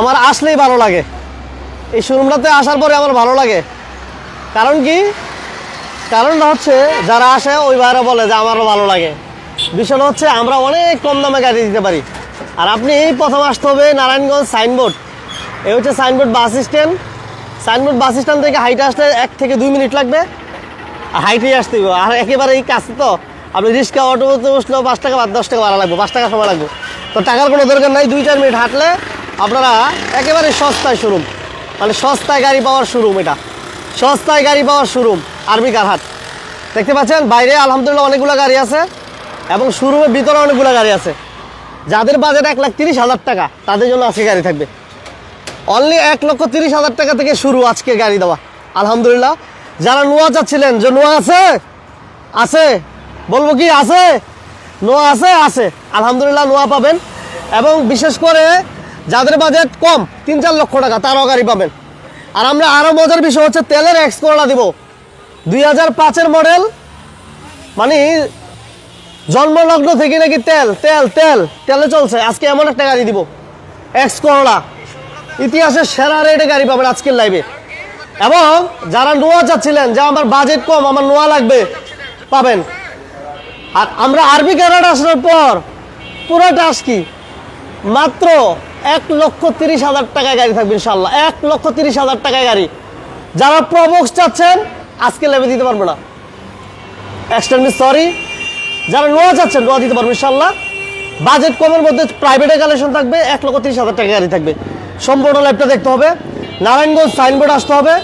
আমার আসলেই ভালো লাগে। এই শোরুমটাতে আসার পরে আমার ভালো লাগে। কারণ কি? কারণটা হচ্ছে যারা আসে, ওই বাইরে বলে যে আমারও ভালো লাগে। বিষয়টা হচ্ছে আমরা অনেক কম দামে গাড়ি দিতে পারি। আর আপনি এই প্রথম আসতে হবে নারায়ণগঞ্জ সাইনবোর্ড। এই হচ্ছে signboard bus stand. Signboard bus stand থেকে হাইটে আসলে এক থেকে দুই মিনিট লাগবে। আর হাইটেই আসতে হবে। আর একেবারে এই কাছে তো, আপনি রিক্সা অটোতে বসলেও পাঁচ টাকা বা দশ টাকা ভাড়া লাগবে, পাঁচ টাকা সময় লাগবে। তো টাকার কোনো দরকার নাই, দুই চার মিনিট হাঁটলে আপনারা একেবারে সস্তায় শোরুম মানে সস্তায় গাড়ি পাওয়ার শোরুম এটা। সস্তায় গাড়ি পাওয়ার শোরুম আরবি কারহাট। দেখতে পাচ্ছেন? বাইরে আলহামদুলিল্লাহ অনেকগুলো গাড়ি আছে এবং শোরুমের ভিতরে অনেকগুলো গাড়ি আছে। যাদের বাজেট এক লাখ তিরিশ হাজার টাকা, তাদের জন্য আজকে গাড়ি থাকবে। অনলি এক লক্ষ তিরিশ হাজার টাকা থেকে শুরু আজকে গাড়ি দেওয়া। আলহামদুলিল্লাহ। যারা নোয়া চাচ্ছিলেন যে নোয়া আছে? আছে? বলব কি, আছে? নোয়া আছে আছে। আলহামদুলিল্লাহ নোয়া পাবেন। এবং বিশেষ করে যাদের বাজেট কম, তিন চার লক্ষ টাকা, তারাও গাড়ি পাবেন। আর আমরা আরও মজার বিষয় হচ্ছে, তেলের এক্স করলা দিব। দুই হাজার পাঁচের মডেল মানে জন্মলগ্ন থেকে নাকি তেল তেল তেল, তেলে চলছে। আজকে এমন একটা গাড়ি দিব এক্স করলা। ইতিহাসের সেরা রেটে গাড়ি পাবেন আজকের লাইভে এবং যারা নোয়া চাচ্ছিলেন যে আমার বাজেট কম, আমার নোয়া লাগবে, পাবেন। আর আমরা আরবি ক্যারেট আসার পর, পুরোটা আস কি? মাত্র এক লক্ষ তিরিশ হাজার টাকায় গাড়ি থাকবে ইনশাল্লাহ এক লক্ষ তিরিশ হাজার টাকায় গাড়ি। যারা প্রবক্স চাচ্ছেন, আজকে লেবে দিতে পারব না। এক্সটেন্ডি সরি যারা নোয়া চাচ্ছেন, নোয়া দিতে পারব ইনশাল্লাহ বাজেট কমের মধ্যে প্রাইভেটে কালেকশন থাকবে, এক লক্ষ তিরিশ হাজার টাকা গাড়ি থাকবে। সম্পূর্ণ লাইভটা দেখতে হবে। নারায়ণগঞ্জ সাইনবোর্ড আসতে হবে।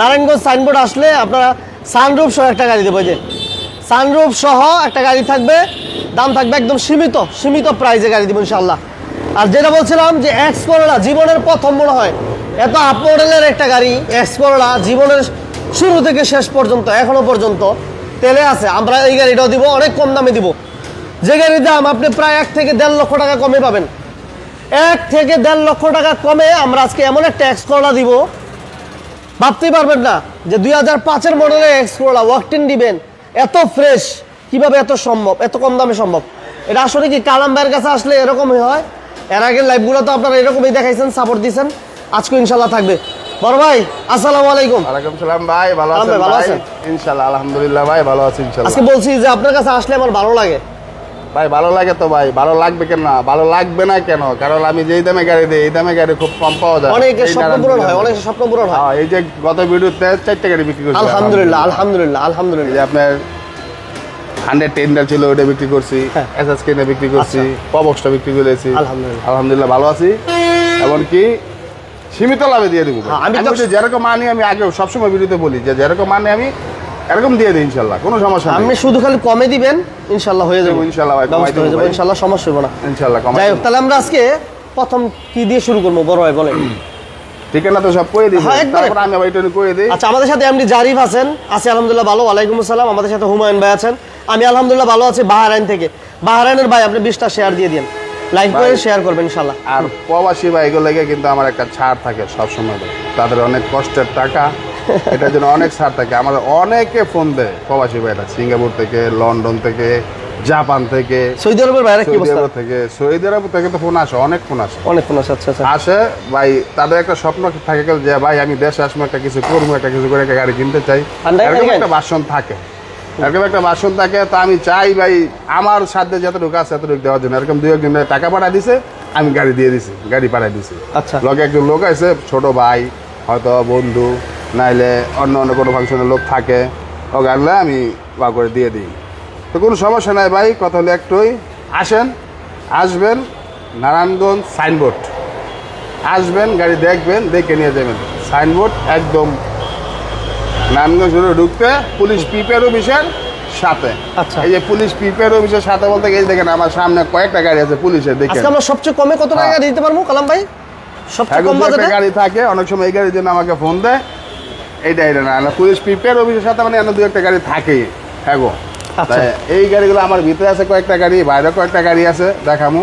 নারায়ণগঞ্জ সাইনবোর্ড আসলে আপনারা সানরুফ সহ একটা গাড়ি দেবো যে। সানরুফ সহ একটা গাড়ি থাকবে। দাম থাকবে একদম সীমিত সীমিত প্রাইজে গাড়ি দেবো ইনশাল্লাহ আর যেটা বলছিলাম যে এক্স জীবনের প্রথম মনে হয়, এত আপ একটা গাড়ি এক্স জীবনের শুরু থেকে শেষ পর্যন্ত, এখনও পর্যন্ত তেলে আছে। আমরা এই গাড়িটাও দিব, অনেক কম দামে দিব। যে গাড়ির দাম আপনি প্রায় এক থেকে দেড় লক্ষ টাকা কমে পাবেন। এক থেকে দেড় লক্ষ টাকা কমে আমরা আজকে এমন একটা এক্স দিব। ভাবতেই পারবেন না যে দুই হাজার পাঁচের মডেলের এক্স করোলা ওয়াকটিন দিবেন এত ফ্রেশ কীভাবে এত সম্ভব, এত কম দামে সম্ভব? এটা আসলে কি কালাম কাছে আসলে এরকমই হয়? এর আগের লাইভগুলো তো আপনারা এরকমই দেখাইছেন সাপোর্ট দিয়েছেন আজকে ইনশাল্লাহ থাকবে। বড় ভাই আসসালামু আলাইকুম। ওয়ালাইকুম সালাম ভাই ভালো আছেন ভাই, ভালো আছেন? ইনশাআল্লাহ আলহামদুলিল্লাহ ভাই ভালো আছি ইনশাআল্লাহ। আজকে বলছি যে আপনার কাছে আসলে আমার ভালো লাগে। ভাই ভালো লাগে তো ভাই ভালো লাগবে কেন না? ভালো লাগবে না কেন? কারণ আমি যেই দামে গাড়ি দিই এই দামে গাড়ি খুব কম পাওয়া যায়। অনেক স্বপ্ন পূরণ হয়। অনেকের স্বপ্ন পূরণ হয়। এই যে গত ভিডিওতে চারটে গাড়ি বিক্রি করছি। আলহামদুলিল্লাহ আলহামদুলিল্লাহ। আলহামদুলিল্লাহ আপনার হান্ড্রেড টেনটা ছিল ওটা বিক্রি করছি হ্যাঁ। এস এস কেনে বিক্রি করছি পবক্সটা বিক্রি করেছি আলহামদুলিল্লাহ। আলহামদুলিল্লাহ ভালো আছি। এমনকি সীমিত লাভে দিয়ে দেবো। হ্যাঁ, আমি যেরকম মানি আমি আগে সবসময় ভিডিওতে বলি যে যেরকম মানে আমি এরকম দিয়ে দিই ইনশাল্লাহ কোনো সমস্যা নেই। আপনি শুধু খালি কমে দিবেন ইনশাল্লাহ হয়ে যাবে। ইনশাল্লাহ ভাই, কমাই হয়ে যাবে ইনশাল্লাহ সমস্যা হবে না। ইনশাল্লাহ কমাই যাই হোক তাহলে আমরা আজকে প্রথম কি দিয়ে শুরু করব? বড় ভাই বলেন। ঠিকানা তো সব করে দিই হ্যাঁ, তারপর আমি আবার এটা করে দিই। আচ্ছা আমাদের সাথে এমডি জারিফ আছেন। আছে আলহামদুলিল্লাহ ভালো। ওয়ালাইকুম আসসালাম। আমাদের সাথে হুমায়ুন ভাই আছেন। আমি আলহামদুলিল্লাহ ভালো আছি বাহারাইন থেকে। বাহারাইনের ভাই আপনি বিশটা শেয়ার দিয়ে দিন লাইক করে শেয়ার করবেন ইনশাল্লাহ। আর প্রবাসী লেগে কিন্তু আমার একটা ছাড় থাকে সবসময়। তাদের অনেক কষ্টের টাকা এটার জন্য অনেক ছাড় থাকে। আমাদের অনেকে ফোন দেয় প্রবাসী ভাইরা সিঙ্গাপুর থেকে লন্ডন থেকে জাপান থেকে সৌদি আরবের বাইরে কি অবস্থা? থেকে সৌদি আরব থেকে তো ফোন আসে অনেক ফোন আসে। অনেক ফোন আছে আচ্ছা আচ্ছা। আসে ভাই তাদের একটা স্বপ্ন থাকে যে ভাই আমি দেশে আসব একটা কিছু করব একটা কিছু করে একটা গাড়ি কিনতে চাই। একটা বাসন থাকে। এরকম একটা বাসন থাকে তো আমি চাই ভাই আমার সাধ্যে যতটুকু আছে এতটুকু দেওয়ার জন্য। এরকম দুই একদিন টাকা পাঠাই দিছে আমি গাড়ি দিয়ে দিছি গাড়ি পাঠাই দিছি। আচ্ছা। লগে একজন লোক আছে ছোট ভাই হয়তো বন্ধু নাইলে অন্য অন্য কোনো ফাংশনের লোক থাকে ও আনলে আমি বা করে দিয়ে দিই। তো কোনো সমস্যা নাই ভাই কথা হলে একটুই। আসেন আসবেন নারায়ণগঞ্জ সাইনবোর্ড। আসবেন গাড়ি দেখবেন দেখে নিয়ে যাবেন। সাইনবোর্ড একদম নারায়ণগঞ্জ রোডে ঢুকতে পুলিশ পিপের অফিসের সাথে। আচ্ছা। এই যে পুলিশ পিপের অফিসের সাথে বলতে এই দেখেন আমার সামনে কয়েকটা গাড়ি আছে পুলিশের দেখেন। আজকে আমরা সবচেয়ে কমে কত টাকা হ্যাঁ। দিতে পারব কালাম ভাই? সবচেয়ে কম বাজেটে? গাড়ি থাকে অনেক সময় এই গাড়ির জন্য আমাকে ফোন দেয়। এইটা এটা না পুলিশ পিপের অফিসের সাথে মানে এমন দু একটা গাড়ি থাকেই হ্যাঁ গো। আচ্ছা। এই গাড়িগুলো আমার ভিতরে আছে কয়েকটা গাড়ি বাইরে কয়েকটা গাড়ি আছে দেখামু।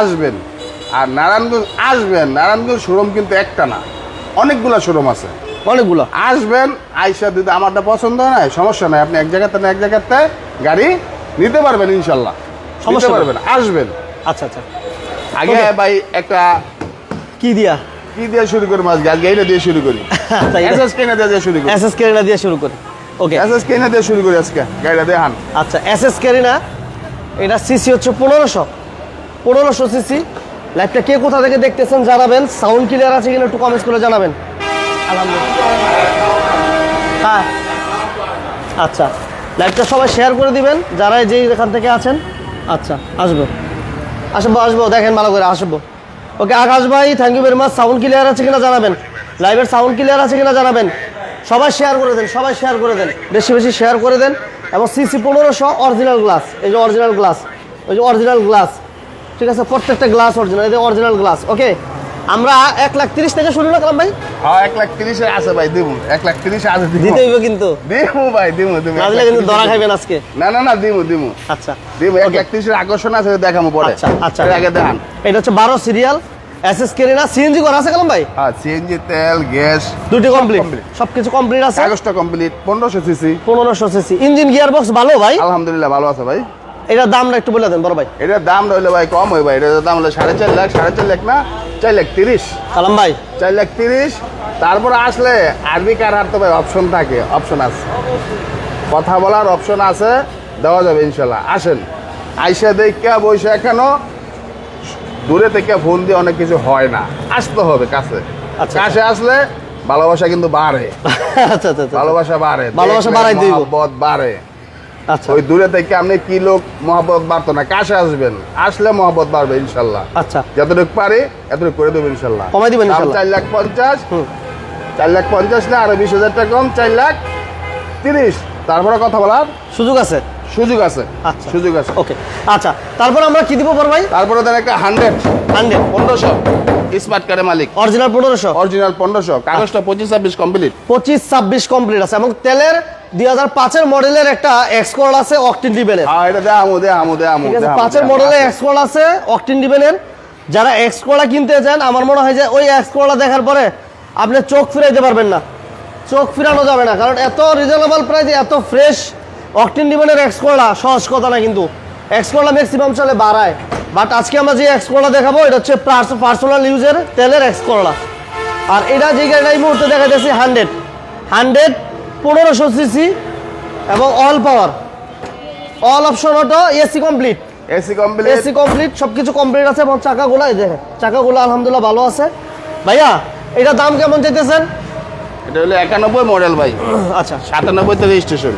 আসবেন। আর নারায়ণগঞ্জ আসবেন। নারায়ণগঞ্জ শোরুম কিন্তু একটা না অনেকগুলো শোরুম আছে। অনেকগুলো। আসবেন আইসা যদি আমারটা পছন্দ হয় সমস্যা নাই। আপনি এক জায়গাতে না এক জায়গাতে গাড়ি নিতে পারবেন ইনশাল্লাহ। সমস্যা। পারবেন আসবেন। আচ্ছা আচ্ছা। আগে ভাই একটা কি দিয়া? কি দিয়ে শুরু করি মাছ? আজকে এইটা দিয়ে শুরু করি। এসএস কেনা দিয়ে শুরু করি। এসএস কেরিনা দিয়ে শুরু করি। ওকে। এসএস কেনা দিয়ে শুরু করি আজকে। গাড়িটা দিয়ে হান আচ্ছা এসএস কেরিনা এটা সিসি হচ্ছে পনেরোশো। পনেরোশো সিসি। লাইভটা কে কোথা থেকে দেখতেছেন জানাবেন। সাউন্ড ক্লিয়ার আছে কিনা একটু কমেন্টস করে জানাবেন। হ্যাঁ। আচ্ছা। লাইভটা সবাই শেয়ার করে দিবেন যারা যেই এখান থেকে আছেন। আচ্ছা আসব। আসব আসব, দেখেন ভালো করে, আসব। ওকে, আকাশ ভাই thank you very much sound clear আছে কিনা জানাবেন? লাইভের সাউন্ড ক্লিয়ার আছে কিনা জানাবেন? সবাই শেয়ার করে দেন, সবাই শেয়ার করে দেন। বেশি বেশি শেয়ার করে দেন। এবং সিসি পনেরোশো অরিজিনাল গ্লাস এই যে অরিজিনাল গ্লাস ওই যে অরিজিনাল গ্লাস ঠিক আছে? প্রত্যেকটা গ্লাস অরিজিনাল এই যে অরিজিনাল গ্লাস ওকে আমরা এক লাখ তিরিশ থেকে শুরু করলাম ভাই? হ্যাঁ এক লাখ তিরিশে আছে ভাই দিব এক লাখ তিরিশে আছে দিব দিতে হইবে কিন্তু। দিমু ভাই দিমু দিমু। না এক দিলে লাখ কিন্তু ধরা খাইবেন আজকে। না না না দিমু দিমু। আচ্ছা। দিমু এক লাখ তিরিশের আকর্ষণ আছে দেখামু পরে। আচ্ছা আচ্ছা। আগে দেখান। এটা হচ্ছে বারো serial S S Carina CNG করা আছে কালাম ভাই? হ্যাঁ সিএনজি তেল গ্যাস দুটি কমপ্লিট সবকিছু কমপ্লিট আছে? কাগজটা কমপ্লিট পনেরোশো সিসি পনেরোশো সিসি ইঞ্জিন গিয়ার বক্স ভালো ভাই? আলহামদুলিল্লাহ ভালো আছে ভাই। এটার দামটা একটু বলে দেন বড় ভাই। এটার দাম রইলে ভাই কম হয় ভাই এটার দাম হলো সাড়ে চার লাখ সাড়ে চার লাখ না? চার লাখ তিরিশ। কালাম ভাই। চার লাখ তিরিশ। তারপরে আসলে আরবি কার হার তো ভাই? অপশন থাকে অপশন আছে। কথা বলার অপশন আছে দেওয়া যাবে ইনশাল্লাহ। আসেন আইসা দেখা বসে এখানো। দূরে থেকে ফোন দিয়ে অনেক কিছু হয় না। আসতে হবে কাছে। আচ্ছা। কাছে আসলে ভালোবাসা কিন্তু বাড়ে। আচ্ছা আচ্ছা ভালোবাসা বাড়ে। ভালোবাসা বাড়াই দিব। বাড়ে। আচ্ছা। ওই দূরে থেকে আপনি কি লোক মহব্বত বাড়তো না? কাছে আসবেন। আসলে মহব্বত বাড়বে ইনশাল্লাহ। আচ্ছা। যতটুকু পারি এতটুকু করে দেবো ইনশাল্লাহ। কমাই দিবেন চার লাখ পঞ্চাশ। চার লাখ পঞ্চাশ না আরও বিশ হাজার টাকা কম চার লাখ তিরিশ। তারপরে কথা বলার সুযোগ আছে? সুযোগ আছে। আচ্ছা। সুযোগ আছে। ওকে। আচ্ছা তারপর আমরা কি দিব বড় ভাই? তারপরে দেন একটা হান্ড্রেড হান্ড্রেড পনেরোশো। স্মার্ট কার্ডের মালিক। অরিজিনাল পনেরোশো? অরিজিনাল পনেরোশো। কাগজটা পঁচিশ ছাব্বিশ কমপ্লিট পঁচিশ ছাব্বিশ কমপ্লিট আছে। এবং তেলের দুই হাজার পাঁচের মডেলের একটা এক্সকোর্ড আছে অকটিন ডিবেনের হ্যাঁ এটা দে আমু দে আমু দে আমু ঠিক আছে দে আমু, পাঁচের দে আমু। মডেলে আছে অকটিন ডিবেনের যারা এক্সকোর্ডা কিনতে চান আমার মনে হয় যে ওই এক্সকোর্ডা দেখার পরে আপনি চোখ ফিরাইতে পারবেন না। চোখ ফিরানো যাবে না কারণ এত রিজনেবল প্রাইসে এত ফ্রেশ অকটিন ডিবেনের এক্সকোর্ডা সহজ কথা না কিন্তু। এক্সকোর্ডা ম্যাক্সিমাম চলে বাড়ায়। বাট আজকে আমরা যে এক্সকোর্ডা দেখাবো এটা হচ্ছে পার্সোনাল ইউজের তেলের এক্সকোর্ডা আর এটা যে গাড়িটা এই মুহূর্তে দেখা যাচ্ছে হান্ড্রেড হান্ড্রেড পনেরোশো সিসি এবং all power all option auto AC complete AC complete AC complete সবকিছু কমপ্লিট আছে এবং চাকাগুলো এই দেখেন চাকাগুলো আলহামদুলিল্লাহ ভালো আছে। ভাইয়া এটা দাম কেমন চাইতেছেন? এটা হলো একানব্বই মডেল ভাই। আচ্ছা। সাতানব্বইতে রেজিস্ট্রেশন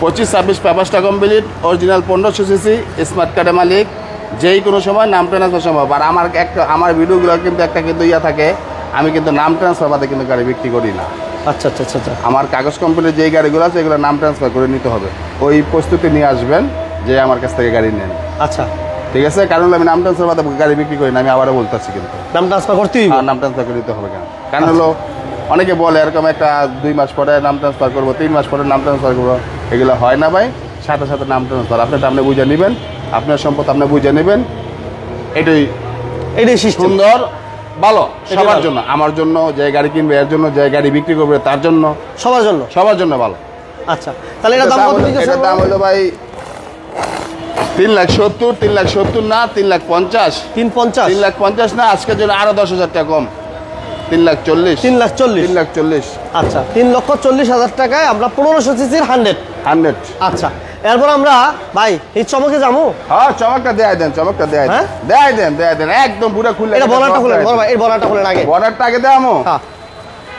পঁচিশ ছাব্বিশ পেপারসটা কমপ্লিট অরিজিনাল পনেরোশো সিসি স্মার্ট কার্ডের মালিক। যেই কোনো সময় নাম ট্রান্সফার সম্ভব। আর আমার একটা আমার ভিডিওগুলো কিন্তু একটা কিন্তু ইয়া থাকে। আমি কিন্তু নাম ট্রান্সফার বাদে কিন্তু গাড়ি বিক্রি করি না। আচ্ছা আচ্ছা আচ্ছা আচ্ছা। আমার কাগজ কোম্পানির যেই গাড়িগুলো আছে এগুলো নাম ট্রান্সফার করে নিতে হবে। ওই প্রস্তুতি নিয়ে আসবেন যে আমার কাছ থেকে গাড়ি নেন। আচ্ছা। ঠিক আছে? কারণ আমি নাম ট্রান্সফার বাদে গাড়ি বিক্রি করি না আমি আবারও বলতেছি কিন্তু। দাম ট্রান্সফার করতেই। নাম ট্রান্সফার করে দিতে হবে কেন? কারণ হলো অনেকে বলে এরকম একটা দুই মাস পরে নাম ট্রান্সফার করব তিন মাস পরে নাম ট্রান্সফার করব এগুলো হয় না ভাই। সাথে সাথে নাম ট্রান্সফার আপনারটা আপনি বুঝে নেবেন আপনার সম্পদ আপনি বুঝে নেবেন। এটাই এটাই সিস্টেম সুন্দর ভালো সবার জন্য। আমার জন্য যে গাড়ি কিনবে এর জন্য যে গাড়ি বিক্রি করবে তার জন্য। সবার জন্য? সবার জন্য ভালো। আচ্ছা তাহলে এটা দাম কত এটার দাম হলো ভাই তিন লাখ সত্তর তিন লাখ সত্তর না তিন লাখ পঞ্চাশ। তিন পঞ্চাশ? তিন লাখ পঞ্চাশ না আজকের জন্য আরও দশ হাজার টাকা কম। তিন লাখ চল্লিশ। তিন লাখ চল্লিশ? তিন লাখ চল্লিশ। আচ্ছা তিন লক্ষ চল্লিশ হাজার টাকায় আমরা পনেরোশো সিসির হান্ড্রেড হান্ড্রেড আচ্ছা এরপর আমরা ভাই এই চমকে যাব? হ্যাঁ চমকটা দেয় দেন চমকটা দেয় হ্যাঁ? দেন দেয় দেন দেয় দেন। একদম পুরো খুলে এটা বলাটা খুলেন বড় ভাই এই বলাটা খুলেন আগে। বর্ডারটা আগে দেয়ামো হ্যাঁ।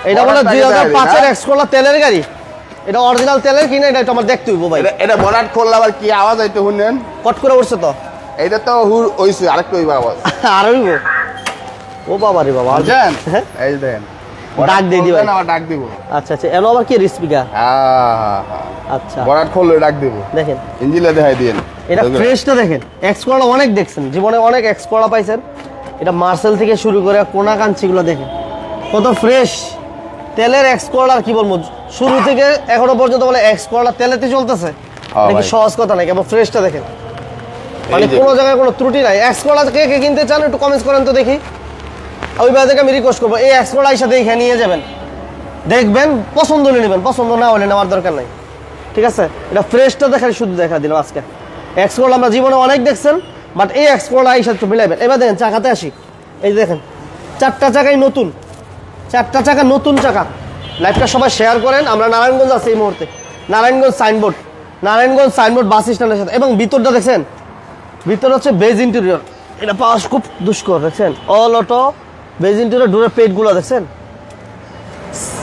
এটা বলে বড়টা দুই আগে হাজার দেয়, পাঁচের না? এক্সকোলা তেলের গাড়ি। এটা অরিজিনাল তেলের কিনা এটা আমার দেখতে হইব ভাই। এটা এটা বর্ডার খুললে আবার কি আওয়াজ হইতে শুনলেন কট করে উঠছে তো। এইটা তো হুর হইছে আরেকটা হইবা আওয়াজ। আর হইব। ও বাবা রে বাবা। বুঝছেন? হ্যাঁ? এই দেন। ডাক দিয়ে দিবেন। আবার ডাক দিব। আচ্ছা আচ্ছা। এলো আবার কি স্পিকার আচ্ছা। ডাক দিব। দেখেন। ইঞ্জিলে দেখাই দিন এটা ফ্রেশটা দেখেন। এক্সকোলা অনেক দেখছেন। জীবনে অনেক এক্সকোলা পাইছেন। এটা মার্সেল থেকে শুরু করে কোনা কাঞ্চিগুলো দেখেন। কত ফ্রেশ তেলের এক্সকোলা কি বলব? শুরু থেকে এখনও পর্যন্ত বলে এক্সকোলা তেলেতে চলতেছে। হ্যাঁ এটা কি ভাই। সহজ কথা নাকি? এবং ফ্রেশটা দেখেন। মানে কোনো জায়গায় কোনো ত্রুটি নাই। এক্সকোলা কে কে কিনতে চান একটু কমেন্টস করেন তো দেখি। ওই বাজারকে আমি রিকোয়েস্ট করব, এই এক্সকোলা সাথে এখানে নিয়ে যাবেন। দেখবেন, পছন্দ হলে নেবেন, পছন্দ না হলে নেওয়ার দরকার নাই। ঠিক আছে? এটা ফ্রেশটা দেখা শুধু দেখা দিলাম আজকে। এক্সকোলা আমরা জীবনে অনেক দেখছেন বাট এই এই সাথে একটু মিলাইবেন। এবার দেখেন, চাকাতে আসি। এই দেখেন, চারটা চাকাই নতুন। চারটা চাকা নতুন চাকা। লাইভটা সবাই শেয়ার করেন, আমরা নারায়ণগঞ্জ আছি এই মুহূর্তে। Narayanganj signboard Narayanganj signboard bus স্ট্যান্ডের সাথে। এবং ভিতরটা দেখছেন? ভিতর হচ্ছে বেজ ইন্টেরিয়র এটা পাওয়া খুব দুষ্কর, দেখছেন? অল অটো বেজ ইন্টেরিয়র ডোরের পেটগুলো দেখছেন?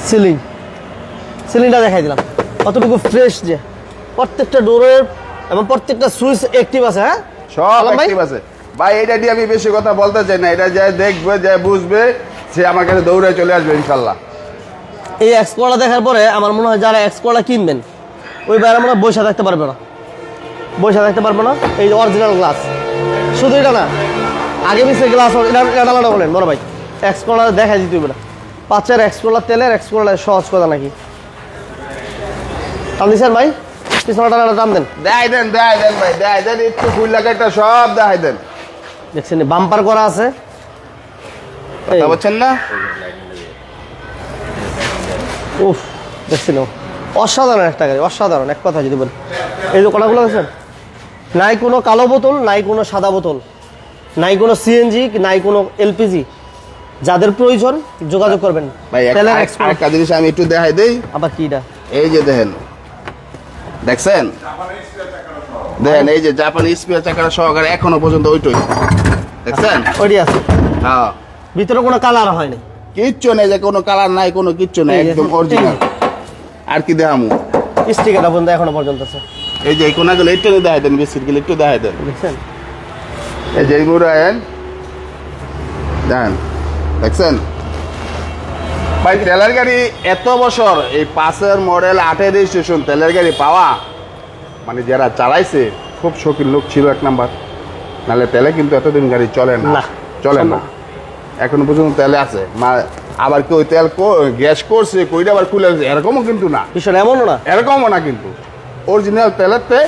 সিলিং। সিলিংটা দেখাই দিলাম। কতটুকু ফ্রেশ যে। প্রত্যেকটা ডোরের এবং প্রত্যেকটা সুইচ অ্যাক্টিভ আছে হ্যাঁ? সব অ্যাক্টিভ আছে। ভাই এটা দিয়ে আমি বেশি কথা বলতে চাই না। এটা যাই দেখবে যাই বুঝবে সে আমার কাছে দৌড়ে চলে আসবে ইনশাল্লাহ। এই এক্সকোলা দেখার পরে আমার মনে হয় যারা এক্সকোলা কিনবেন ওই বাইরে হয় বৈশা থাকতে পারবে না। বৈশা থাকতে পারবে না। এই অরিজিনাল গ্লাস শুধু এটা না আগে পিছিয়ে গ্লাস এটা এটা আলাদা বলেন বড় ভাই। এক্সকোলা দেখা দিতে হবে না। পাঁচের এক্সকোলা তেলের এক্সকোলা সহজ কথা নাকি? টান দিচ্ছেন ভাই? পিছনটা টান দেন। দেয় দেন দেয় দেন ভাই দেয় দেন একটু ফুল লাগাইটা সব দেখাই দেন। দেখছেন বাম্পার করা আছে। বলছেন না? উফ দেখছিল অসাধারণ একটা গাড়ি অসাধারণ এক কথা যদি বলি এই যে কটাগুলো দেখছেন? নাই কোনো কালো বোতল নাই কোনো সাদা বোতল। নাই কোনো সিএনজি নাই কোনো এলপিজি যাদের প্রয়োজন যোগাযোগ করবেন। ভাই এক- তেলের আরেক- export। আরেকটা জিনিস আমি একটু দেখাই দেই। আবার কিটা এই যে দেখেন। দেখছেন? দেখেন এই যে জাপানি স্পিয়ার চাকাটা সহকারে এখনও পর্যন্ত ওইটাই। দেখছেন? ওইটি আছে। হ্যাঁ। ভিতরে কোনো কালার হয়নি। কিচ্ছু নেই যে কোনো কালার নাই কোনো কিচ্ছু নেই একদম অরিজিনাল আর কি দেখামু? স্টিকারটা পর্যন্ত এখনও পর্যন্ত আছে। এই যে কোনাগুলো একটু দেখাই দেন বিস্কিটগুলো একটু দেখাই দেন। দেখছেন? এই যে মুড়া আয়েন দেখেন? দেখছেন? ভাই তেলের গাড়ি এত বছর এই পাঁচের মডেল আটের রেজিস্ট্রেশন তেলের গাড়ি পাওয়া মানে যারা চালাইছে খুব শৌখিন লোক ছিল এক নাম্বার। নাহলে তেলে কিন্তু এতদিন গাড়ি চলে না। চলে না। এখন পর্যন্ত তেলে আছে। আবার কেউ তেল গ্যাস করছে কইটা আবার খুলে এরকমও কিন্তু না। এমনও না? এরকমও না কিন্তু। অরিজিনাল তেলের তে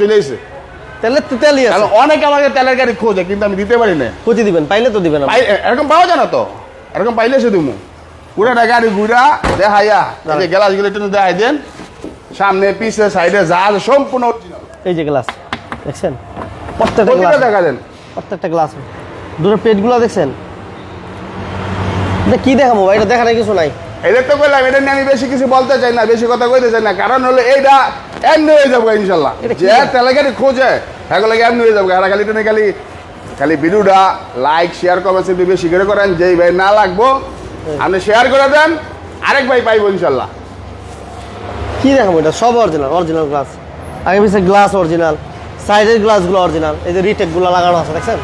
চলে এসে তেলের তেলই আছে। অনেকে আমাকে তেলের গাড়ি খোঁজে কিন্তু আমি দিতে পারি না পুঁতি দিবেন পাইলে তো দিবেন এরকম পাওয়া যায় না তো? এরকম পাইলে সে পুরাটা গাড়ি ঘুরা দেখাইয়া গ্লাসগুলো একটু দেখাই দেন। সামনে পিছে সাইডে যা সম্পূর্ণ এই যে গ্লাস দেখছেন? প্রত্যেকটা গ্লাস প্রত্যেকটা গ্লাস পেটগুলো দেখছেন? এটা কি দেখাবো এটা দেখার কিছু নাই। এটা তো বললাম এটা নিয়ে আমি বেশি কিছু বলতে চাই না বেশি কথা কইতে চাই না। কারণ হলো এইটা এমনি হয়ে যাব ইনশাল্লাহ। যে না? তেলে গাড়ি খোঁজে এগুলো এমনি হয়ে যাব আর খালি টেনে খালি খালি ভিডিওটা লাইক শেয়ার কমেন্ট বেশি করে করেন যেই ভাই না লাগবো আপনি শেয়ার করে দেন আরেক ভাই পাইবো ইনশাল্লাহ। কি দেখাবো এটা? সব অরিজিনাল অরিজিনাল গ্লাস আগে পিছিয়ে গ্লাস অরিজিনাল সাইডের গ্লাসগুলো অরিজিনাল এই যে রিটেকগুলো লাগানো আছে দেখছেন?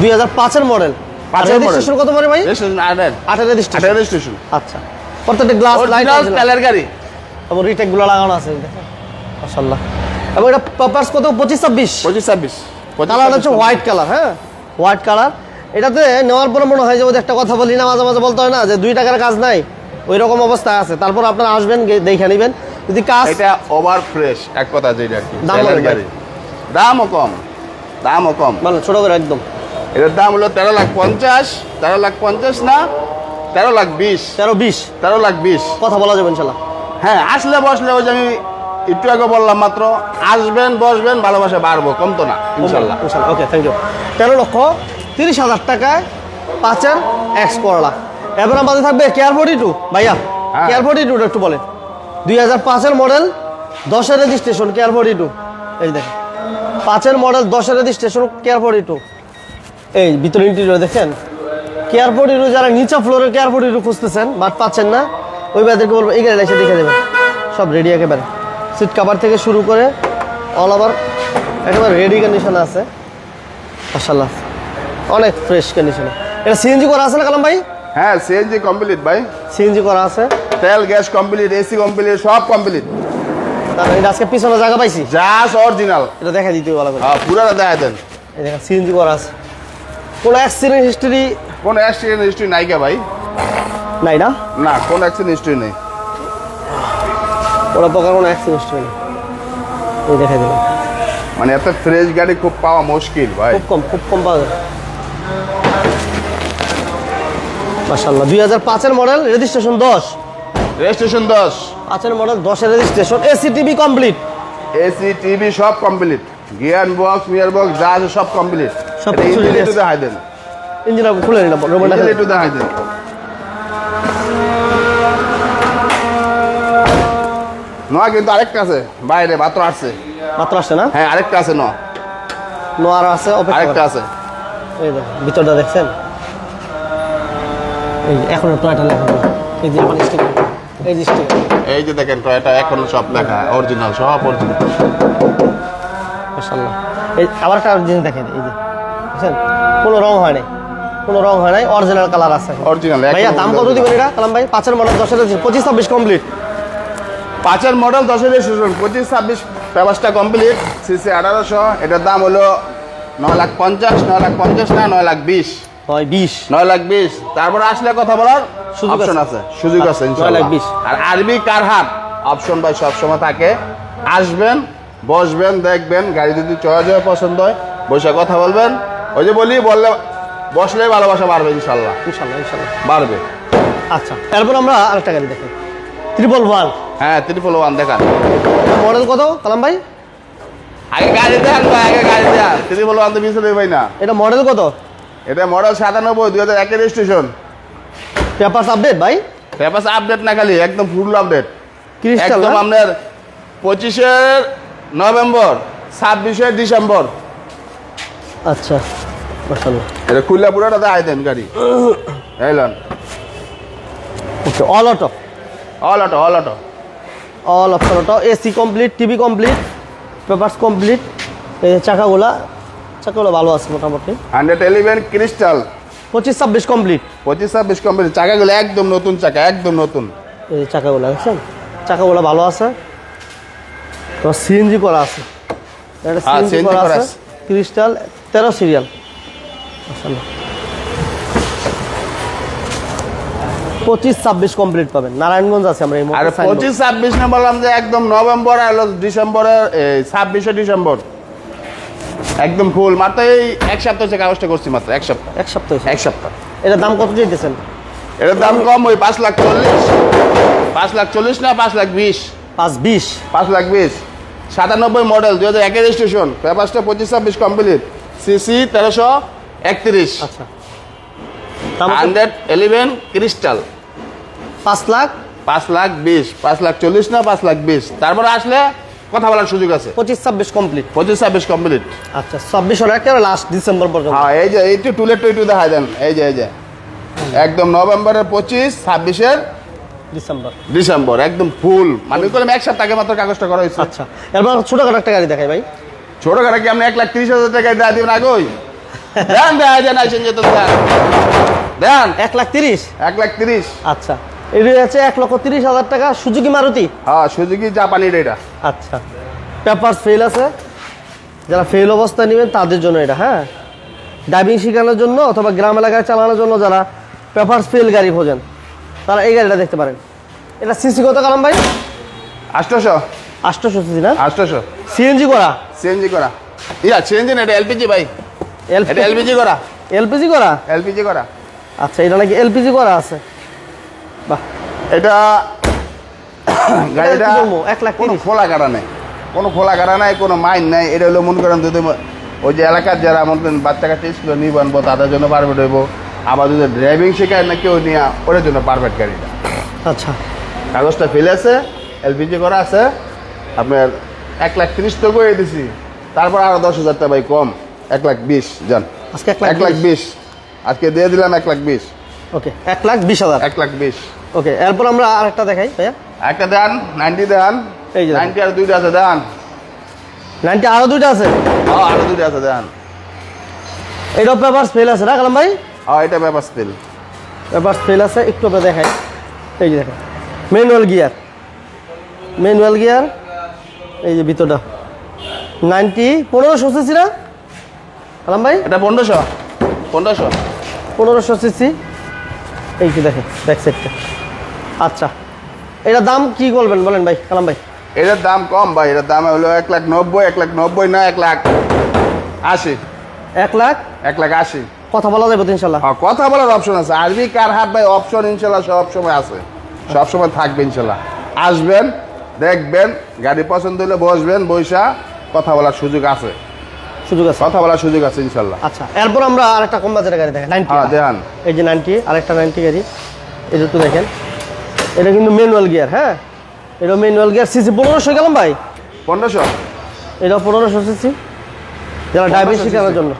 দুই হাজার পাঁচের মডেল পাঁচের। রেজিস্ট্রেশন কত পরে ভাই? রেজিস্ট্রেশন আটের। রেজিস্ট্রেশন আচ্ছা। প্রত্যেকটা গ্লাস লাইট অরিজিনাল গাড়ি। এবং রিটেকগুলো লাগানো আছে দেখেন। মাশাল্লাহ এবং এটা পাপার্স কত? পঁচিশ ছাব্বিশ? পঁচিশ ছাব্বিশ। কালার হচ্ছে হোয়াইট কালার হ্যাঁ? হোয়াইট কালার এটাতে নেওয়ার পরে মনে হয় যে ওদের একটা কথা বলি না মাঝে মাঝে বলতে হয় না যে দুই টাকার কাজ নাই ওই রকম অবস্থায় আছে। তারপর আপনারা আসবেন দেখে নেবেন। যদি কাজ এটা ওভার ফ্রেশ এক কথা যেটা আর কি। দামও কম। দামও কম। মানে ছোট করে একদম। এটার দাম হলো তেরো লাখ পঞ্চাশ তেরো লাখ পঞ্চাশ না তেরো লাখ বিশ। তেরো বিশ। তেরো লাখ বিশ। কথা বলা যাবে ইনশাল্লাহ হ্যাঁ আসলে বসলে ওই যে আমি একটু আগে বললাম মাত্র আসবেন বসবেন ভালোবাসা বাড়বো কম তো না ইনশাল্লাহ। ইনশাল্লাহ ওকে থ্যাংক ইউ তেরো লক্ষ তিরিশ হাজার টাকায় পাঁচের এক্স করলা এবার আমাদের থাকবে কেয়ার ফোর্টি টু ভাইয়া। কেয়ার ফোর্টি টু একটু বলেন। দুই হাজার পাঁচের মডেল দশের রেজিস্ট্রেশন কেয়ার ফোর্টি টু এই দেখেন পাঁচের মডেল দশের রেজিস্ট্রেশন কেয়ার ফোর্টি টু এই ভিতরে ইন্টেরিয়র দেখেন। কেয়ার ফোর্টি টু যারা নিচা ফ্লোরে কেয়ার ফোর্টি টু খুঁজতেছেন বাট পাচ্ছেন না। ওই ভাইদেরকে বলব এই গাড়িটা এসে দেখে দেবেন সব রেডি একেবারে। সিট কাভার থেকে শুরু করে অল ওভার একেবারে রেডি কন্ডিশন আছে। মাসাল্লাহ অনেক ফ্রেশ কন্ডিশনে এটা সিএনজি করা আছে না কালাম ভাই? হ্যাঁ সিএনজি কমপ্লিট ভাই। সিএনজি করা আছে। তেল গ্যাস কমপ্লিট এসি কমপ্লিট সব কমপ্লিট তারপরে এটা আজকে পিছনে জায়গা পাইছি? জাস্ট অরিজিনাল এটা দেখা দিতে ভালো করে। হ্যাঁ পুরাটা দেখা দেন। এই দেখেন সিএনজি করা আছে। কোনো অ্যাক্সিডেন্ট হিস্টরি কোনো অ্যাক্সিডেন্ট হিস্ট্রি নাই ভাই। নাই না? না কোনো অ্যাক্সিডেন্ট হিস্ট্রি নেই। কোনো প্রকার কোনো অ্যাক্সিডেন্ট হিস্টরি নেই। এই দেখা দিলাম। মানে এত ফ্রেশ গাড়ি খুব পাওয়া মুশকিল ভাই। খুব কম খুব কম পাওয়া যায়। মাসাল্লাহ দুই হাজার পাঁচের মডেল রেজিস্ট্রেশন দশ। রেজিস্ট্রেশন দশ। পাঁচের মডেল দশের registration AC TV complete AC TV সব কমপ্লিট গিয়ার বক্স মিয়ার বক্স যা আছে সব কমপ্লিট সব কিছু। দেখাই দেন। ইঞ্জিন খুলে নিলাম ইঞ্জিন একটু দেখাই দেন। নয় কিন্তু আরেকটা আছে। বাইরে মাত্র আসছে। মাত্র আসছে না? হ্যাঁ আরেকটা আছে ন নোয়ার আছে আরেকটা আছে। এই ভিতরটা দেখছেন? এই এখন টয়টা লেখা এই যে আমার স্টিকার এই যে স্টিকার এই যে দেখেন টয়টা এখন সব লেখা অরিজিনাল সব অরিজিনাল মাশাআল্লাহ। এই আবার একটা জিনিস দেখেন এই যে বুঝছেন? কোনো রং হয় নাই। কোনো রং হয় নাই অরিজিনাল কালার আছে। অরিজিনাল ভাইয়া দাম কত দিবেন এটা? কালাম ভাই পাঁচের মডেল দশ হাজার পঁচিশ ছাব্বিশ কমপ্লিট পাঁচের মডেল দশ হাজার সুজন পঁচিশ ছাব্বিশ ব্যবস্থা কমপ্লিট সিসি আঠারোশো এটার দাম হলো নয় লাখ পঞ্চাশ নয় লাখ পঞ্চাশ না নয় লাখ বিশ। হয় বিশ। নয় লাখ বিশ। তারপরে আসলে কথা বলার সুযোগ আছে। সুযোগ আছে নয় লাখ বিশ। আর আরবি কার হাট অপশন ভাই সবসময় থাকে। আসবেন বসবেন দেখবেন গাড়ি যদি চয়েস হয় পছন্দ হয় বসে কথা বলবেন। ওই যে বলি বললে বসলেই ভালোবাসা বাড়বে ইনশাল্লাহ। ইনশাল্লাহ ইনশাল্লাহ। বাড়বে। আচ্ছা তারপর আমরা আরেকটা গাড়ি দেখি। ত্রিপল ওয়ান হ্যাঁ ত্রিপল ওয়ান দেখান। মডেল কত কালাম ভাই? আগে গাড়ি দেখান ভাই আগে গাড়ি দেখান। ত্রিপল ওয়ান তো মিশে ভাই না। এটা মডেল কত? এটা মডেল সাতানব্বই দুই হাজার একের রেজিস্ট্রেশন পেপার আপডেট ভাই? পেপার আপডেট না খালি একদম ফুল আপডেট ক্রিস্টাল একদম আপনার পঁচিশের নভেম্বর ছাব্বিশে ডিসেম্বর। আচ্ছা মাশাআল্লাহ। এটা খুললা পুরোটা দেখাই দেন গাড়ি। Elon okay all auto all auto all auto all option auto AC complete TV complete papers complete চাকাগুলা চাকাগুলো ভালো আছে মোটামুটি। হান্ড্রেড এলিভেন ক্রিস্টাল পঁচিশ ছাব্বিশ কমপ্লিট পঁচিশ ছাব্বিশ কমপ্লিট চাকাগুলো একদম নতুন চাকা একদম নতুন। এই চাকাগুলো দেখছেন? চাকাগুলো ভালো আছে। তোমার সিএনজি করা আছে। হ্যাঁ, সিএনজি করা আছে। ক্রিস্টাল তেরো সিরিয়াল পঁচিশ ছাব্বিশ কমপ্লিট পাবেন। নারায়ণগঞ্জ আছে আমরা আর পঁচিশ ছাব্বিশ না বললাম যে একদম নভেম্বর আর হলো ডিসেম্বরের ছাব্বিশে ডিসেম্বর। একদম ফুল মাত্র এই এক সপ্তাহ হচ্ছে কাগজটা করছি মাত্র এক সপ্তাহ। এক সপ্তাহ এক সপ্তাহ। এটার দাম কত চাইতেছেন? এটার দাম কম ওই পাঁচ লাখ চল্লিশ। পাঁচ লাখ চল্লিশ না পাঁচ লাখ বিশ? পাঁচ বিশ। পাঁচ লাখ বিশ। সাতানব্বই মডেল দুই হাজার একের রেজিস্ট্রেশন পেপারসটা পঁচিশ ছাব্বিশ কমপ্লিট সিসি তেরোশো একত্রিশ। আচ্ছা? হান্ড্রেড এলিভেন ক্রিস্টাল পাঁচ লাখ? পাঁচ লাখ বিশ পাঁচ লাখ চল্লিশ না পাঁচ লাখ বিশ? তারপরে আসলে কথা বলার সুযোগ আছে। পঁচিশ ছাব্বিশ কমপ্লিট পঁচিশ ছাব্বিশ কমপ্লিট আচ্ছা ছাব্বিশ হলো একেবারে লাস্ট ডিসেম্বর পর্যন্ত। হ্যাঁ এই যে এইটু টুলেট টু দেখাই দেন। এই যে এই যে। একদম নভেম্বরের পঁচিশ ছাব্বিশের ডিসেম্বর ডিসেম্বর একদম ফুল মানে করলাম এক সপ্তাহ আগে মাত্র কাগজটা করা হয়েছে। আচ্ছা এরপর ছোটখাটো একটা গাড়ি দেখাই ভাই। ছোট গাড়ি কি আপনি এক লাখ তিরিশ হাজার টাকা দেওয়া দিবেন আগে ওই দেন দেওয়া যায় না যেত দেন। এক লাখ তিরিশ? এক লাখ তিরিশ। আচ্ছা। এটি আছে এক লক্ষ তিরিশ হাজার টাকা সুজুকি মারুতি। হ্যাঁ সুজুকি জাপানির এটা। আচ্ছা। পেপার ফেল আছে। যারা ফেল অবস্থায় নেবেন তাদের জন্য এটা হ্যাঁ? ড্রাইভিং শেখানোর জন্য অথবা গ্রাম এলাকায় চালানোর জন্য যারা পেপার ফেল গাড়ি খোঁজেন তারা এই গাড়িটা দেখতে পারেন। এটা সিসি কত কালাম ভাই? আষ্টশো আটশোশো সিসি না? আষ্টশো সিএনজি করা? সিএনজি করা। ইয়া সিএনজি না এটা এলপিজি ভাই। এলপিজি করা। এলপিজি করা? এলপিজি করা। আচ্ছা এটা নাকি এলপিজি করা আছে? বাহ। এটা গাড়িটা এক লাখ কোনো। খোলা কাটা নেই। কোনো খোলা কাটা নাই কোনো মাইন নাই। এটা হলো মনে করেন যদি ওই যে এলাকার যারা করেন বাচ্চা কাচ্চা স্কুলে নিয়ে আনব তাদের জন্য পারফেক্ট হইব। আবার যদি ড্রাইভিং শেখায় না কেউ নিয়ে ওদের জন্য পারফেক্ট গাড়িটা। আচ্ছা। কাগজটা ফেলে আছে এলপিজি করা আছে। আপনার এক লাখ তিরিশ তো করে দিছি। তারপর আরও দশ হাজার টাকা ভাই কম। এক লাখ বিশ যান আজকে এক লাখ বিশ। আজকে দিয়ে দিলাম এক লাখ বিশ। ওকে এক লাখ বিশ হাজার। এক লাখ বিশ। ওকে এরপর আমরা আরেকটা দেখাই ভাইয়া। একটা দেন নাইনটি দেন। এই যে। নাইনটি আর দুইটা আছে দেন। নাইনটি আরও দুইটা আছে? হ্যাঁ আরও দুইটা আছে দেন। এটাও পেপার ফেল আছে না কালাম ভাই? হ্যাঁ এটা ব্যাপার স্পিল পেপার ফেল আছে একটু আপনার দেখাই। এই যে দেখেন ম্যানুয়াল গিয়ার ম্যানুয়াল গিয়ার এই যে ভিতরটা। নাইনটি পনেরোশো সিসি না? কালাম ভাই? এটা পনেরোশো। পনেরোশো। পনেরোশো সিসি। এই যে দেখেন ব্যাক সাইডটা আচ্ছা এটার দাম কি বলবেন? বলেন ভাই কালাম ভাই। এটার দাম কম ভাই এটার দাম হলো এক লাখ নব্বই এক লাখ নব্বই না এক লাখ আশি। এক লাখ? এক লাখ আশি। কথা বলা যাবে তো ইনশাল্লাহ। হ্যাঁ কথা বলার অপশন আছে। আরবি কার হাত ভাই অপশন ইনশাল্লাহ সব সময় আছে। সব সময় থাকবে ইনশাল্লাহ। আসবেন দেখবেন গাড়ি পছন্দ হলে বসবেন বৈশা কথা বলার সুযোগ আছে। সুযোগ আছে? কথা বলার সুযোগ আছে ইনশাল্লাহ আচ্ছা এরপর আমরা আরেকটা কম বাজারের গাড়ি দেখেন নাইনটি হ্যাঁ দেখান। এই যে নাইনটি আরেকটা নাইনটি গাড়ি। এটা একটু দেখেন। এটা কিন্তু ম্যানুয়াল গিয়ার হ্যাঁ? এটা ম্যানুয়াল গিয়ার সিসি পনেরোশো গেলাম ভাই। পনেরোশো? এটা পনেরোশো সিসি যারা ড্রাইভিং 1500 শেখানোর জন্য।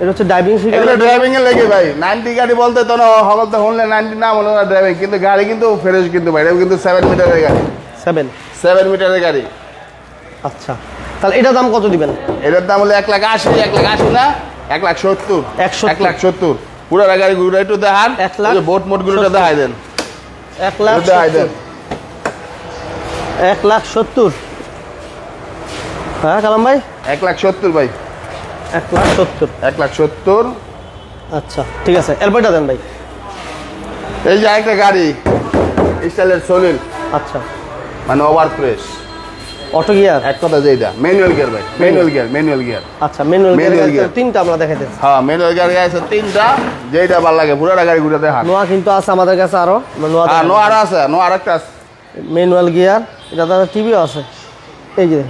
এটা হচ্ছে ড্রাইভিং শেখানোর ড্রাইভিং এর লেগে ভাই। নাইনটি গাড়ি বলতে তো হকল তো হলে নাইনটি না মনে হয় ড্রাইভিং কিন্তু গাড়ি কিন্তু ফ্রেশ কিন্তু ভাই এটা কিন্তু সেভেন মিটারের গাড়ি। সেভেন সেভেন মিটারের গাড়ি। আচ্ছা। তাহলে এটার দাম কত দিবেন এটার দাম হলো এক লাখ আশি এক লাখ আশি না এক লাখ সত্তর 170 এক লাখ সত্তর পুরো গাড়ি গুলো একটু দেখান এক লাখ বোট মোট গুলোটা। দেখাই দেন এক লাখ দেখাই দেন। এক লাখ সত্তর হ্যাঁ কালাম ভাই এক লাখ সত্তর ভাই এক লাখ সত্তর এক লাখ সত্তর আচ্ছা ঠিক আছে এলবাইটা দেন ভাই এই যে একটা গাড়ি স্টাইলের সলিল আচ্ছা মানে ওভার ফ্রেশ অটো গিয়ার এক কথা যেটা ম্যানুয়াল গিয়ার ভাই ম্যানুয়াল গিয়ার ম্যানুয়াল গিয়ার আচ্ছা ম্যানুয়াল Manual গিয়ার তিনটা আমরা দেখাইতেছি। হ্যাঁ ম্যানুয়াল গাড়ি আছে তিনটা যেটা ভালো লাগে পুরো গাড়ি ঘুরে দেখান নোয়া কিন্তু আছে আমাদের কাছে আরও নোয়া হ্যাঁ নো আর আছে নো আর একটা আছে। ম্যানুয়াল গিয়ার এটা তার টিভিও আছে। এই যে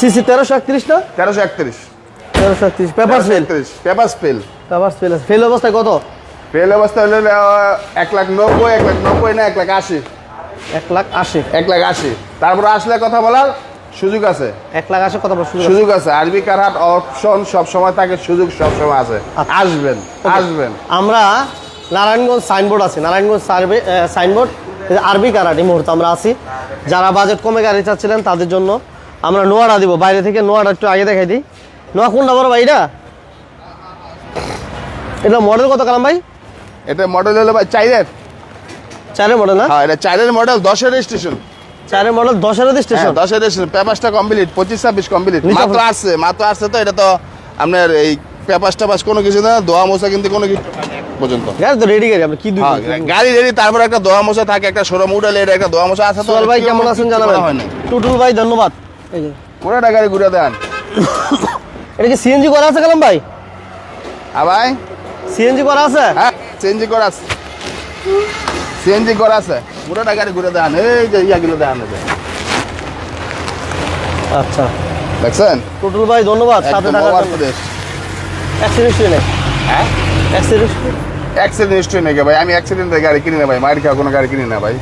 সিসি তেরোশো একত্রিশ না? তেরোশো একত্রিশ। তেরোশো একত্রিশ পেপার ফেল পেপার স্পেল পেপার ফেল আছে। ফেল অবস্থায় কত? ফেল অবস্থা হলে এক লাখ নব্বই এক লাখ নব্বই না এক লাখ আশি। এক লাখ আশি। এক লাখ আশি। তারপর আসলে কথা বলার সুযোগ আছে। এক লাখ আশি কত বড় সুযোগ আছে? আরবি কারহাট অপশন সব সময় থাকে সুযোগ সব সময় আছে। আচ্ছা। আসবেন আসবেন। আমরা নারায়ণগঞ্জ সাইনবোর্ড আছে। নারায়ণগঞ্জ সার্ভে সাইনবোর্ড আরবি কারাট এই মুহূর্তে আমরা আছি। যারা বাজেট কমে গাড়ি চাচ্ছিলেন তাদের জন্য আমরা নোয়াটা দিব। বাইরে থেকে নোয়াটা একটু আগে দেখাই দিই। নোয়া কোনটা বড় ভাই এটা? এটা মডেল কত কালাম ভাই? এটা মডেল হলো ভাই চাইরের চারের মডেল না? হ্যাঁ এটা চাইরের মডেল দশের স্টেশন চারের মডেল দশের হ্যাঁ স্টেশন দশের স্টেশন পেপারসটা কমপ্লিট পঁচিশ ছাব্বিশ কমপ্লিট মাত্র আসছে মাত্র আসছে তো এটা তো আপনার এই পেপার টেপাস কোনো কিছু না দোয়া মোছা কিন্তু কোনো কিছু হয় পর্যন্ত। গাড়ি তো রেডি গাড়ি আপনি কি হ্যাঁ, গাড়ি রেডি তারপর একটা দোয়া মোছা থাকে একটা শোরুম উঠালে এটা একটা দোয়া মোছা আছে তো ভাই কেমন আছেন কিছু জানাবেন? হয় না টুটুল ভাই ধন্যবাদ। এই যে। পুরোটা গাড়ি ঘুরে দেন। এটা কি সিএনজি করা আছে কালাম ভাই? ভাই? সিএনজি করা আছে? হ্যাঁ সিএনজি করা আছে। সিএনজি করা আছে। পুরোটা গাড়ি ঘুরে দেন এই যে ইয়াগুলো দেন আচ্ছা। দেখছেন? টুটুল ভাই ধন্যবাদ সাথে থাকার ফ্রেশ অ্যাক্সিডেন্ট নেই হ্যাঁ? অ্যাক্সিডেন্ট অ্যাক্সিডেন্ট হিস্ট্রি নাকি ভাই? আমি অ্যাক্সিডেন্টের গাড়ি কিনি না ভাই মায়ের খাওয়া কোনো গাড়ি কিনি না ভাই।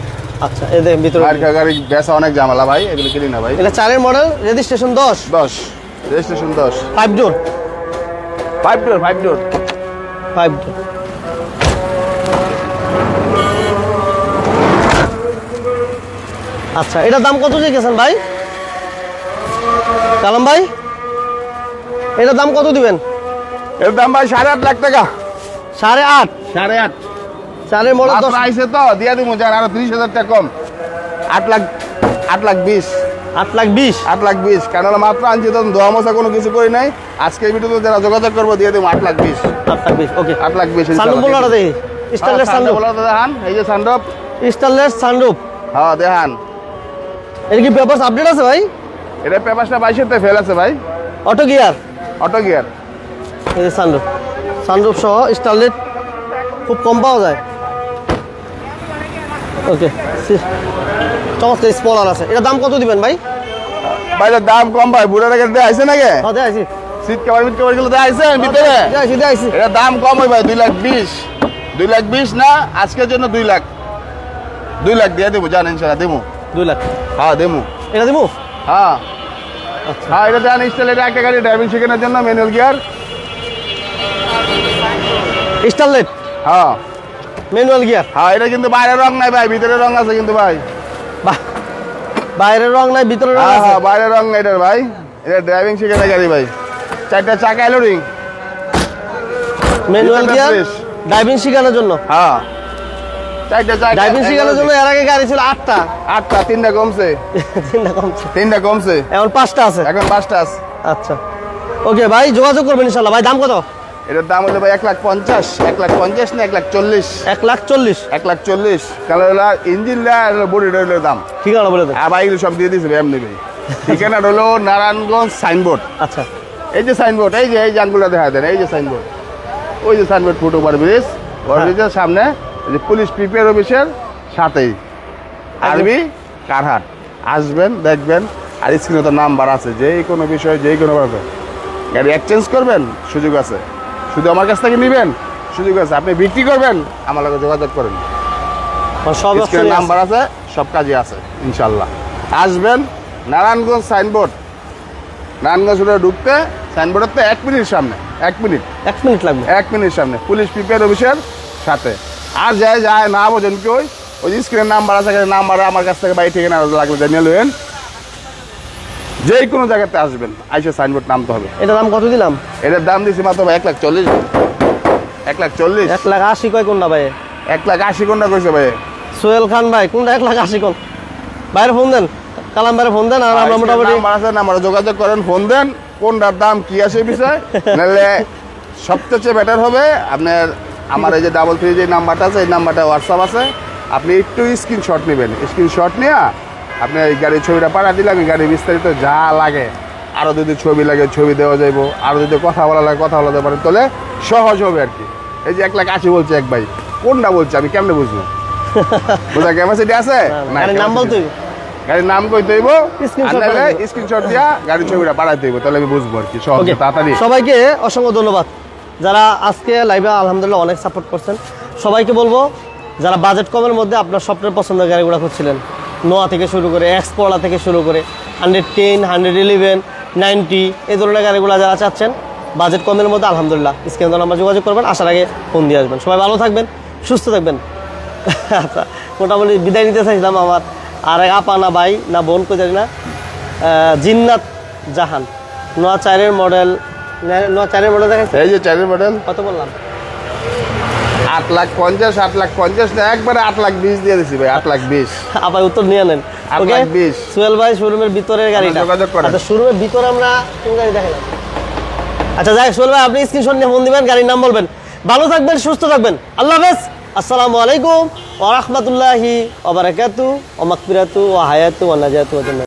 আচ্ছা এই দেখেন ভিতরে। মায়ের খাওয়া গাড়ি বেচা অনেক ঝামেলা ভাই এগুলো কিনি না ভাই। এটা চারের মডেল রেজিস্ট্রেশন দশ। দশ। রেজিস্ট্রেশন দশ। Five door five door five door five door আচ্ছা এটার দাম কত গেছেন ভাই? কালাম ভাই এটার দাম কত দিবেন? এর দাম ভাই সাড়ে আট লাখ টাকা। সাড়ে আট? সাড়ে আট। চারের মডেল দশ মাত্র আইসে তো দিয়া দিব যান আরও তিরিশ হাজার টাকা কম। আট লাখ আট লাখ বিশ। আট লাখ বিশ? আট লাখ বিশ কেন হলো মাত্র আনছি তো দোয়া মশা কোনো কিছু করি নাই। আজকে ভিডিওতে যারা যোগাযোগ করব দিয়ে দেবো আট লাখ বিশ। আট লাখ বিশ ওকে। আট লাখ বিশ দেখি স্টারলেস সানরুফ দেখান এই যে সানরূপ। স্টারলেস সানরুফ হ্যাঁ দেখান। এর কি পেপারস আপডেট আছে ভাই? এটা পেপারসটা বাইশের তে ফেল আছে ভাই। অটো গিয়ার অটো গিয়ার এই যে সানরুফ সানরুফ সহ স্টারলেট খুব কম পাওয়া যায়। ওকে চমৎকার স্পলার আছে। এটা দাম কত দিবেন ভাই? ভাইটার দাম কম ভাই বুড়ার আগে দেয়া আছে নাকি? হ্যাঁ দেখাইছি সিট কাভার মিট কাভারগুলো দেয়া আছে ভিতরে? দেখাইছি দেখাইছি এটা দাম কম হয় ভাই দুই লাখ বিশ। দুই লাখ বিশ না আজকের জন্য দুই লাখ। দুই লাখ দিয়ে দেবো জান ইনশাল্লাহ দেবো। দুই লাখ। হ্যাঁ দেবো এটা দিব হ্যাঁ। হ্যাঁ এটা জান স্টাইল এটা একটা গাড়ি ড্রাইভিং শেখানোর জন্য ম্যানুয়াল গিয়ার স্টারলেট হ্যাঁ। ম্যানুয়াল গিয়ার হ্যাঁ এটা কিন্তু বাইরে রং নাই ভাই ভিতরে রং আছে কিন্তু ভাই। বাইরের রং নাই ভিতরে রং হ্যাঁ আছে? হ্যাঁ বাইরে রং নাই এটার ভাই। এটা ড্রাইভিং শেখানোর গাড়ি ভাই। চারটা চাকা এলো রিং ম্যানুয়াল গিয়ার ড্রাইভিং শেখানোর জন্য? হ্যাঁ। এর আগে গাড়ি ছিল আটটা। আটটা তিনটা কমছে। তিনটা কমছে। তিনটা কমছে। এখন পাঁচটা আছে। এখন পাঁচটা আছে। আচ্ছা। ওকে ভাই যোগাযোগ করবেন ইনশাল্লাহ। ভাই দাম কত? এটার দাম হলো ভাই এক লাখ পঞ্চাশ এক লাখ পঞ্চাশ না এক লাখ চল্লিশ? এক লাখ চল্লিশ। এক লাখ চল্লিশ। ইঞ্জিন বডি রইল দাম। ঠিকানা বলে আর সব দিয়ে দিয়েছে ভাই এমনি ভাই। ঠিকানা হলো নারায়ণগঞ্জ সাইনবোর্ড। আচ্ছা। এই যে সাইনবোর্ড এই যে এই যে আঙ্গুলটা দেখা দেন এই যে সাইনবোর্ড। ওই যে সাইনবোর্ড ফুট ব্রিজ সামনে যে পুলিশ প্রিপেয়ার অফিসের সাথেই। আরবি কারহাট। আসবেন দেখবেন আর স্ক্রিনে তো নাম্বার আছে যে কোনো বিষয়ে যে কোনো ভাবে গাড়ি এক্সচেঞ্জ করবেন সুযোগ আছে। শুধু আমার কাছ থেকে নেবেন সুযোগ আছে। আপনি বিক্রি করবেন আমার লগে যোগাযোগ করেন। সব নাম্বার আছে। সব কাজই আছে ইনশাল্লাহ আসবেন নারায়ণগঞ্জ সাইনবোর্ড নারায়ণগঞ্জ রোডে ঢুকতে সাইনবোর্ডের তো এক মিনিট সামনে এক মিনিট এক মিনিট লাগবে। এক মিনিট সামনে পুলিশ প্রিপেয়ার অফিসের সাথে। আর যায় যায় না বোঝেন কি ওই ওই স্ক্রিনের নাম্বার আছে নাম্বারে আমার কাছ থেকে বাড়ি ঠিকানা লাগবে জানিয়ে নেবেন যে কোনো জায়গাতে আসবেন আইসে সাইনবোর্ড নামতে হবে। এটা দাম কত দিলাম? এটার দাম দিছি মাত্র এক লাখ চল্লিশ। এক লাখ চল্লিশ? এক লাখ আশি কয় কোনটা ভাই? এক লাখ আশি কোনটা কইছে ভাই? সোহেল খান ভাই কোনটা এক লাখ আশি কোন? বাইরে ফোন দেন কালাম বাইরে ফোন দেন আর আমরা মোটামুটি নাম্বার আছে নাম্বারে যোগাযোগ করেন ফোন দেন কোনটার দাম কি আছে বিষয়। নাহলে সবচেয়ে বেটার হবে আপনার আমার এই যে ডাবল থ্রি যে নাম্বারটা আছে এই নাম্বারটা হোয়াটসঅ্যাপ আছে। আপনি একটু স্ক্রিনশট নেবেন। স্ক্রিনশট নিয়ে আপনি এই গাড়ির ছবিটা পাঠা দিলে আমি গাড়ির বিস্তারিত যা লাগে আরও যদি ছবি লাগে ছবি দেওয়া যাইব আরও যদি কথা বলা লাগে কথা বলাতে পারেন তাহলে সহজ হবে আর কি। এই যে এক লাখ আশি বলছে এক ভাই। কোনটা বলছে আমি কেমনে বুঝব? বোঝা ক্যাপাসিটি আছে? গাড়ির নাম capacity বলতে গাড়ির নাম কই আর স্ক্রিনশট দিয়া গাড়ির ছবিটা পাঠাই দেব তাহলে আমি বুঝব আর কি সহজে তাড়াতাড়ি। সবাইকে অসংখ্য ধন্যবাদ। যারা আজকে লাইভে আলহামদুলিল্লাহ অনেক সাপোর্ট করছেন, সবাইকে বলব, যারা বাজেট কমের মধ্যে আপনার স্বপ্নের পছন্দের গাড়িগুলো খুঁজছিলেন নোয়া থেকে শুরু করে এক্সপোলা থেকে শুরু করে hundred ten hundred eleven ninety এই ধরনের গাড়িগুলো যারা চাচ্ছেন বাজেট কমের মধ্যে আলহামদুলিল্লাহ স্ক্রিন নাম্বার যোগাযোগ করবেন, আসার আগে ফোন দিয়ে আসবেন। সবাই ভালো থাকবেন, সুস্থ থাকবেন। আচ্ছা মোটামুটি বিদায় নিতে চাইছিলাম আমার আর আপা না ভাই না বোন, কই জানি না জিন্নাত জাহান। নোয়া চারের মডেল চারের মডেল দেখাচ্ছে এই যে চারের মডেল কত বললাম? আট লাখ পঞ্চাশ আট লাখ পঞ্চাশ না একবারে আট লাখ বিশ দিয়ে দিছি ভাই আট লাখ বিশ। আবার উত্তর নিয়ে নেন। আট লাখ বিশ। সোহেল ভাই শোরুমের ভিতরের গাড়িটা। যোগাযোগ করেন। আচ্ছা শোরুমের ভিতরে আমরা কোন গাড়ি দেখালাম? আচ্ছা যাই হোক, সোহেল ভাই আপনি স্ক্রিনশট নিয়ে ফোন দিবেন গাড়ির নাম বলবেন। ভালো থাকবেন সুস্থ থাকবেন। আল্লাহ হাফেজ। আসসালামু আলাইকুম ওয়া রাহমাতুল্লাহি ওয়া বারাকাতু ওয়া মাগফিরাতু ওয়া হায়াতু ওয়া নাজাতু ওয়া জান্নাত।